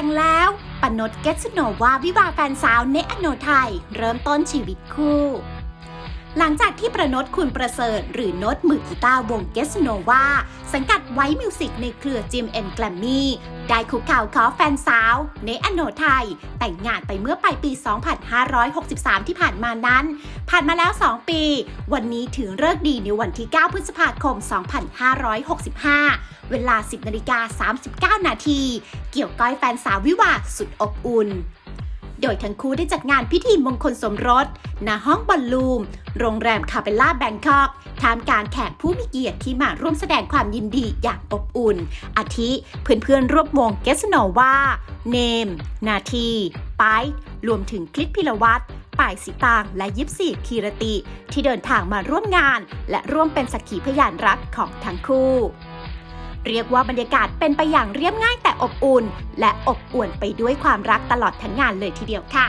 แต่งแล้วปนดเกสโนวาวิวาแฟนสาวเนอโนไทย เริ่มต้นชีวิตคู่ หลังจากที่ประนดคุณประเสริฐ หรือโนดมือกีตาร์วงเกสโนวาสังกัดไว้มิวสิกในเครือจิมแอนแกลมมี่ได้คุกเข่าวขอแฟนสาว เนอโนไทย แต่งงานไปเมื่อปลายปี 2563 ที่ผ่านมานั้น ผ่านมาแล้ว 2 ปี วันนี้ถือเลิกดีในวันที่ 9 พฤษภาคม 2565 เวลา 10นาฬิกา39 นาที เกี่ยวก้อยแฟนสาววิวาสุดอบอุ่น โดยทั้งคู่ได้จัดงานพิธีมงคลสมรส ณ ห้องบอลลูม โรงแรมคาเปล่าแบงคอกท่ามกลารแขกผู้มีเกียรติที่มาร่วมแสดงความยินดีอย่างอบอุ่น อาทิเพื่อนๆร่วมวงเกสโนวาเนม นาทีไปรวมถึงคลิปพิรวัตรป่ายสิตางและยิปซีคีรติ ที่เดินทางมาร่วมงาน และร่วมเป็นสักขีพยานรักของทั้งคู่ เรียกว่าบรรยากาศเป็นไปอย่างเรียบง่ายแต่อบอุ่น และอบอวลไปด้วยความรักตลอดทั้งงานเลยทีเดียวค่ะ